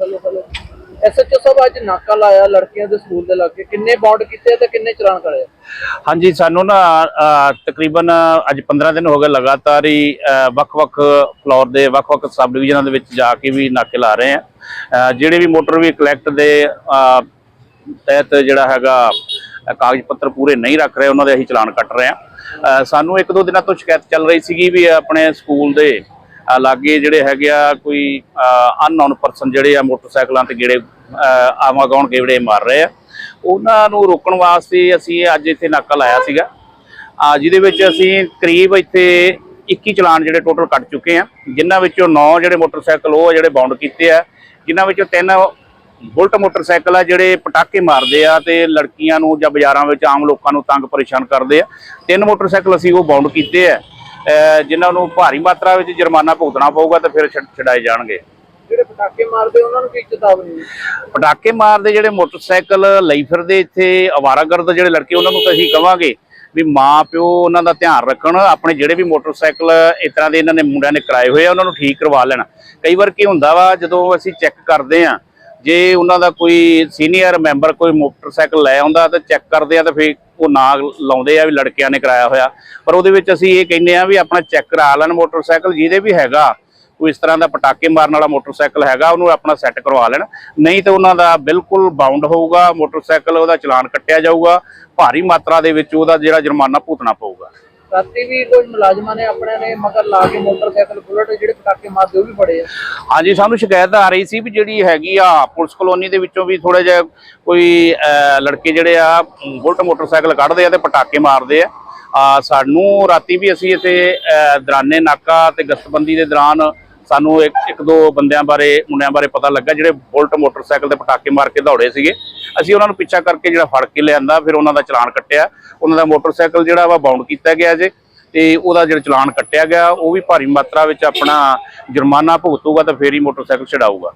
Hello hello. SHO ਸਾਹਿਬ ਅੱਜ ਨਾਕਾ ਲਾਇਆ ਲੜਕੀਆਂ ਦੇ ਸਕੂਲ ਦੇ ਲਾਗੇ। ਕਿੰਨੇ ਬੌਂਡ ਕੀਤੇ ਤੇ ਕਿੰਨੇ ਚਲਾਨ ਕਰੇ ਹਾਂਜੀ ਸਾਨੂੰ ਨਾ ਅ, ਤਕਰੀਬਨ ਅੱਜ 15 ਦਿਨ ਹੋ ਗਏ ਲਗਾਤਾਰ ਹੀ ਅ, ਵੱਖ-ਵੱਖ ਫਲੋਰ ਦੇ ਵੱਖ-ਵੱਖ ਸਬ ਡਿਵੀਜ਼ਨਾਂ ਦੇ ਵਿੱਚ ਜਾ ਕੇ ਵੀ ਨਾਕੇ ਲਾ ਰਹੇ ਆ। ਅ, ਜਿਹੜੇ ਵੀ ਮੋਟਰ ਵੀ ਕਲੈਕਟ ਦੇ ਅ, ਤਹਿਤ ਜਿਹੜਾ ਹੈਗਾ ਅ, ਕਾਗਜ਼ ਪੱਤਰ ਪੂਰੇ ਨਹੀਂ ਰੱਖ ਰਹੇ ਉਹਨਾਂ ਦੇ ਅਸੀਂ ਚਲਾਨ ਕੱਟ ਰਹੇ ਆ। ਸਾਨੂੰ ਇੱਕ ਦੋ ਦਿਨਾਂ ਤੋਂ ਸ਼ਿਕਾਇਤ ਚੱਲ ਰਹੀ ਸੀਗੀ ਵੀ ਆਪਣੇ ਸਕੂਲ ਦੇ ਲਾਗੇ ਜਿਹੜੇ ਹੈਗੇ ਆ ਕੋਈ ਅਨਨੋਨ ਪਰਸਨ ਜਿਹੜੇ ਆ ਮੋਟਰਸਾਈਕਲਾਂ ਤੇ ਗੇੜੇ ਆਵਾਗਾਉਣ ਗੇੜੇ ਮਾਰ ਰਹੇ ਆ। ਉਹਨਾਂ ਨੂੰ ਰੋਕਣ ਵਾਸਤੇ ਅਸੀਂ ਅੱਜ ਇੱਥੇ ਨਾਕਾ ਲਾਇਆ ਸੀਗਾ। ਆ ਜਿਹਦੇ ਵਿੱਚ ਅਸੀਂ ਕਰੀਬ ਇੱਥੇ 21 ਚਲਾਨ ਜਿਹੜੇ ਟੋਟਲ ਕੱਟ ਚੁੱਕੇ ਆ। ਜਿਨ੍ਹਾਂ ਵਿੱਚੋਂ 9 ਜਿਹੜੇ ਮੋਟਰਸਾਈਕਲ, ਉਹ ਆ ਜਿਹੜੇ ਬਾਉਂਡ ਕੀਤੇ ਆ। ਜਿਨ੍ਹਾਂ ਵਿੱਚੋਂ ਤਿੰਨ ਬੁਲਟ ਮੋਟਰਸਾਈਕਲ ਆ ਜਿਹੜੇ ਪਟਾਕੇ ਮਾਰਦੇ ਆ ਤੇ ਲੜਕੀਆਂ ਨੂੰ ਜਾਂ ਬਾਜ਼ਾਰਾਂ ਵਿੱਚ ਆਮ ਲੋਕਾਂ ਨੂੰ ਤੰਗ ਪਰੇਸ਼ਾਨ ਕਰਦੇ ਆ। ਤਿੰਨ ਮੋਟਰਸਾਈਕਲ ਅਸੀਂ ਉਹ ਬਾਉਂਡ ਕੀਤੇ ਆ। ਜਿਨ੍ਹਾਂ ਨੂੰ ਭਾਰੀ ਮਾਤਰਾ ਵਿੱਚ ਜੁਰਮਾਨਾ ਭੁਗਤਣਾ ਪਊਗਾ ਤੇ ਫਿਰ ਛਡ- ਛਡਾਏ ਜਾਣਗੇ ਜਿਹੜੇ ਪਟਾਕੇ ਮਾਰਦੇ ਉਹਨਾਂ ਨੂੰ ਕੀ ਚੇਤਾਵਨੀ? ਪਟਾਕੇ ਮਾਰਦੇ ਜਿਹੜੇ ਮੋਟਰਸਾਈਕਲ ਲਈ ਫਿਰਦੇ ਇੱਥੇ ਅਵਾਰਾਗਰਦ ਜਿਹੜੇ ਲੜਕੇ ਉਹਨਾਂ ਨੂੰ ਤਾਂ ਅਸੀਂ ਕਵਾਂਗੇ ਵੀ ਮਾਂ ਪਿਓ ਉਹਨਾਂ ਦਾ ਧਿਆਨ ਰੱਖਣ ਆਪਣੇ ਜਿਹੜੇ ਵੀ ਮੋਟਰਸਾਈਕਲ ਇਸ ਤਰ੍ਹਾਂ ਦੇ ਇਹਨਾਂ ਨੇ ਮੁੰਡਿਆਂ ਨੇ ਕਿਰਾਏ ਹੋਏ ਆ ਉਹਨਾਂ ਨੂੰ ਠੀਕ ਕਰਵਾ ਲੈਣ ਕਈ ਵਾਰ ਕੀ ਹੁੰਦਾ ਵਾ ਜਦੋਂ ਅਸੀਂ ਚੈੱਕ ਕਰਦੇ ਆ ਜੇ ਉਹਨਾਂ ਦਾ ਕੋਈ ਸੀਨੀਅਰ ਮੈਂਬਰ ਕੋਈ ਮੋਟਰਸਾਈਕਲ ਲੈ ਆਉਂਦਾ ਤਾਂ ਚੈੱਕ ਕਰਦੇ ਆ ਤਾਂ ਫਿਰ ਉਹ ਨਾ ਲਾਉਂਦੇ ਆ ਵੀ ਲੜਕਿਆਂ ਨੇ ਕਰਾਇਆ ਹੋਇਆ। ਪਰ ਉਹਦੇ ਵਿੱਚ ਅਸੀਂ ਇਹ ਕਹਿੰਦੇ ਆ ਵੀ ਆਪਣਾ ਚੈੱਕ ਕਰਾ ਲੈਣ ਮੋਟਰਸਾਈਕਲ ਜਿਹਦੇ ਵੀ ਹੈਗਾ, ਕੋਈ ਇਸ ਤਰ੍ਹਾਂ ਦਾ ਪਟਾਕੇ ਮਾਰਨ ਵਾਲਾ ਮੋਟਰਸਾਈਕਲ ਹੈਗਾ, ਉਹਨੂੰ ਆਪਣਾ ਸੈੱਟ ਕਰਵਾ ਲੈਣ। ਨਹੀਂ ਤਾਂ ਉਹਨਾਂ ਦਾ ਬਿਲਕੁਲ ਬਾਉਂਡ ਹੋਊਗਾ, ਮੋਟਰਸਾਈਕਲ ਉਹਦਾ ਚਲਾਨ ਕੱਟਿਆ ਜਾਊਗਾ, ਭਾਰੀ ਮਾਤਰਾ ਦੇ ਵਿੱਚ ਉਹਦਾ ਜਿਹੜਾ ਜੁਰਮਾਨਾ ਭੁਗਤਣਾ ਪਊਗਾ। ਰਾਤੀ ਵੀ ਕੋਈ ਮੁਲਾਜ਼ਮਾਂ ਨੇ ਆਪਣੇ ਨੇ ਮਗਰ ਲਾ ਕੇ ਮੋਟਰਸਾਈਕਲ ਬੁਲਟ ਜਿਹੜੇ ਪਟਾਕੇ ਮਾਰਦੇ ਉਹ ਵੀ ਫੜੇ ਆ। ਹਾਂਜੀ ਸਾਨੂੰ ਸ਼ਿਕਾਇਤ ਆ ਰਹੀ ਸੀ ਵੀ ਜਿਹੜੀ ਹੈਗੀ ਆ ਪੁਲਿਸ ਕਲੋਨੀ ਦੇ ਵਿੱਚੋਂ ਵੀ ਥੋੜੇ ਜਿਹਾ ਕੋਈ ਅਹ, ਲੜਕੇ ਜਿਹੜੇ ਆ ਬੁਲਟ ਮੋਟਰਸਾਈਕਲ ਕੱਢਦੇ ਆ ਤੇ ਪਟਾਕੇ ਮਾਰਦੇ ਆ। ਸਾਨੂੰ ਰਾਤੀ ਵੀ ਅਸੀਂ ਇੱਥੇ ਅਹ, ਦੌਰਾਨੇ ਨਾਕਾ ਤੇ ਗਸ਼ਤਬੰਦੀ ਦੇ ਦੌਰਾਨ ਸਾਨੂੰ ਇੱਕ ਇੱਕ ਦੋ ਬੰਦਿਆਂ ਬਾਰੇ, ਮੁੰਡਿਆਂ ਬਾਰੇ ਪਤਾ ਲੱਗਾ, ਜਿਹੜੇ ਬੁਲਟ ਮੋਟਰਸਾਈਕਲ ਤੇ ਪਟਾਕੇ ਮਾਰ ਕੇ ਦੌੜੇ ਸੀਗੇ। ਅਸੀਂ ਉਹਨਾਂ ਨੂੰ ਪਿੱਛਾ ਕਰਕੇ ਜਿਹੜਾ ਫੜ ਕੇ ਲਿਆਂਦਾ, ਫਿਰ ਉਹਨਾਂ ਦਾ ਚਲਾਨ ਕੱਟਿਆ। ਉਹਨਾਂ ਦਾ ਮੋਟਰਸਾਈਕਲ ਜਿਹੜਾ ਵਾ ਬਾਉਂਡ ਕੀਤਾ ਗਿਆ ਜੇ, ਤੇ ਉਹਦਾ ਜਿਹੜਾ ਚਲਾਨ ਕੱਟਿਆ ਗਿਆ, ਉਹ ਵੀ ਭਾਰੀ ਮਾਤਰਾ ਵਿੱਚ ਆਪਣਾ ਜੁਰਮਾਨਾ ਭੁਗਤੂਗਾ ਤਾਂ ਫੇਰ ਹੀ ਮੋਟਰਸਾਈਕਲ ਛਡਾਊਗਾ।